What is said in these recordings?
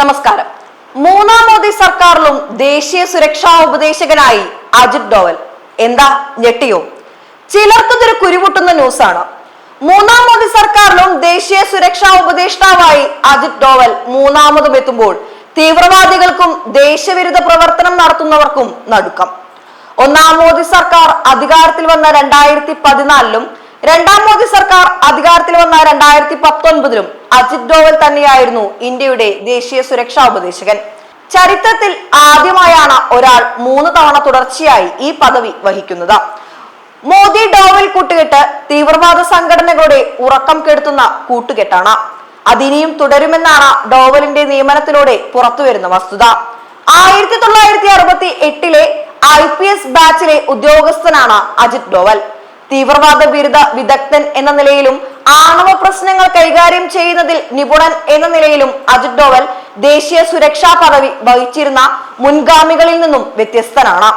നമസ്കാരം. മൂന്നാം മോദി സർക്കാരിലും ദേശീയ സുരക്ഷാ ഉപദേശകനായി അജിത് ഡോവൽ. എന്താ ഞെട്ടിയോ? ചിലർക്കതൊരു കുരുമുട്ടുന്ന ന്യൂസാണ്. മൂന്നാം മോദി സർക്കാരിലും ദേശീയ സുരക്ഷാ ഉപദേഷ്ടാവായി അജിത് ഡോവൽ മൂന്നാമതും എത്തുമ്പോൾ തീവ്രവാദികൾക്കും ദേശവിരുദ്ധ പ്രവർത്തനം നടത്തുന്നവർക്കും നടുക്കം. ഒന്നാം മോദി സർക്കാർ അധികാരത്തിൽ വന്ന രണ്ടായിരത്തി പതിനാലിലും രണ്ടാം മോദി സർക്കാർ അധികാരത്തിൽ വന്ന രണ്ടായിരത്തി പത്തൊൻപതിലും അജിത് ഡോവൽ തന്നെയായിരുന്നു ഇന്ത്യയുടെ ദേശീയ സുരക്ഷാ ഉപദേശകൻ. ചരിത്രത്തിൽ ആദ്യമായാണ് ഒരാൾ മൂന്ന് തവണ തുടർച്ചയായി ഈ പദവി വഹിക്കുന്നത്. മോദി ഡോവൽ കൂട്ടുകെട്ട് തീവ്രവാദ സംഘടനകളുടെ ഉറക്കം കെടുത്തുന്ന കൂട്ടുകെട്ടാണ്. അതിനിയും തുടരുമെന്നാണ് ഡോവലിന്റെ നിയമനത്തിലൂടെ പുറത്തുവരുന്ന വസ്തുത. ആയിരത്തി തൊള്ളായിരത്തി അറുപത്തി എട്ടിലെ ഐ പി എസ് ബാച്ചിലെ ഉദ്യോഗസ്ഥനാണ് അജിത് ഡോവൽ. തീവ്രവാദ ബിരുദ വിദഗ്ധൻ എന്ന നിലയിലും ആണവ പ്രശ്നങ്ങൾ കൈകാര്യം ചെയ്യുന്നതിൽ നിപുണൻ എന്ന നിലയിലും അജിത് ഡോവൽ ദേശീയ സുരക്ഷാ പദവി വഹിച്ചിരുന്ന മുൻഗാമികളിൽ നിന്നും വ്യത്യസ്തനാണ്.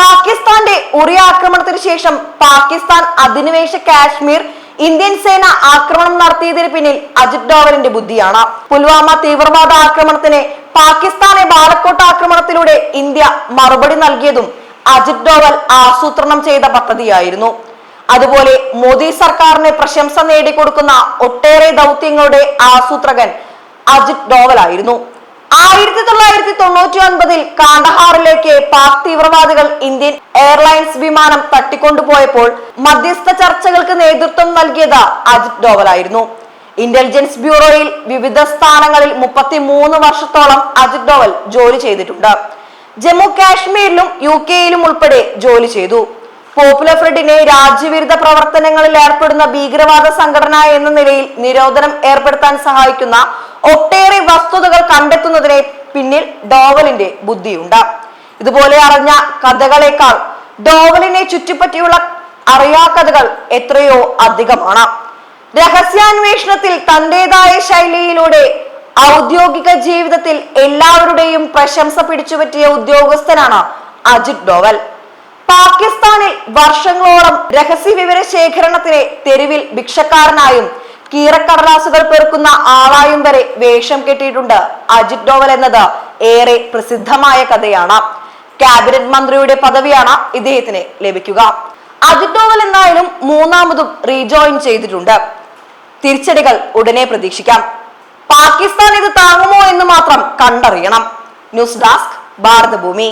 പാകിസ്ഥാന്റെ ഉറി ആക്രമണത്തിന് ശേഷം പാകിസ്ഥാൻ അധിനിവേശ കാശ്മീർ ഇന്ത്യൻ സേന ആക്രമണം നടത്തിയതിന് പിന്നിൽ അജിത് ഡോവലിന്റെ ബുദ്ധിയാണ്. പുൽവാമ തീവ്രവാദ ആക്രമണത്തിന് പാകിസ്ഥാനെ ബാലക്കോട്ട് ആക്രമണത്തിലൂടെ ഇന്ത്യ മറുപടി നൽകിയതും അജിത് ഡോവൽ ആസൂത്രണം ചെയ്ത പദ്ധതിയായിരുന്നു. അതുപോലെ മോദി സർക്കാരിന് പ്രശംസ നേടിക്കൊടുക്കുന്ന ഒട്ടേറെ ദൗത്യങ്ങളുടെ ആസൂത്രകൻ അജിത് ഡോവലായിരുന്നു. ആയിരത്തി തൊള്ളായിരത്തി തൊണ്ണൂറ്റി ഒൻപതിൽ കാണ്ടഹാറിലേക്ക് പാക് തീവ്രവാദികൾ ഇന്ത്യൻ എയർലൈൻസ് വിമാനം തട്ടിക്കൊണ്ടുപോയപ്പോൾ മധ്യസ്ഥ ചർച്ചകൾക്ക് നേതൃത്വം നൽകിയത് അജിത് ഡോവലായിരുന്നു. ഇന്റലിജൻസ് ബ്യൂറോയിൽ വിവിധ സ്ഥാനങ്ങളിൽ മുപ്പത്തി മൂന്ന് വർഷത്തോളം അജിത് ഡോവൽ ജോലി ചെയ്തിട്ടുണ്ട്. ജമ്മു കാശ്മീരിലും യു കെയിലും ഉൾപ്പെടെ ജോലി ചെയ്തു. പോപ്പുലർ ഫ്രണ്ടിനെ രാജ്യവിരുദ്ധ പ്രവർത്തനങ്ങളിൽ ഏർപ്പെടുന്ന ഭീകരവാദ സംഘടന എന്ന നിലയിൽ നിരോധനം ഏർപ്പെടുത്താൻ സഹായിക്കുന്ന ഒട്ടേറെ വസ്തുതകൾ കണ്ടെത്തുന്നതിന് പിന്നിൽ ഡോവലിന്റെ ബുദ്ധിയുണ്ട്. ഇതുപോലെ അറിഞ്ഞ കഥകളേക്കാൾ ഡോവലിനെ ചുറ്റിപ്പറ്റിയുള്ള അറിയാക്കഥകൾ എത്രയോ അധികമാണ്. രഹസ്യാന്വേഷണത്തിൽ തന്റേതായ ശൈലിയിലൂടെ ഔദ്യോഗിക ജീവിതത്തിൽ എല്ലാവരുടെയും പ്രശംസ പിടിച്ചുപറ്റിയ ഉദ്യോഗസ്ഥനാണ് അജിത് ഡോവൽ. പാകിസ്ഥാനിൽ വർഷങ്ങളോളം രഹസ്യ വിവര ശേഖരണത്തിലെ തെരുവിൽ ഭിക്ഷക്കാരനായും കീറക്കടലാസുകൾ പെറുക്കുന്ന ആളായും വരെ വേഷം കെട്ടിയിട്ടുണ്ട് അജിത് ഡോവൽ എന്നത് ഏറെ പ്രസിദ്ധമായ കഥയാണ്. ക്യാബിനറ്റ് മന്ത്രിയുടെ പദവിയാണ് ഇദ്ദേഹത്തിന് ലഭിക്കുക. അജിത് ഡോവൽ എന്തായാലും മൂന്നാമതും റീജോയിൻ ചെയ്തിട്ടുണ്ട്. തിരിച്ചടികൾ ഉടനെ പ്രതീക്ഷിക്കാം. പാകിസ്ഥാൻ ഇത് താങ്ങുമോ എന്ന് മാത്രം കണ്ടറിയണം. News desk Bharathabhoomi.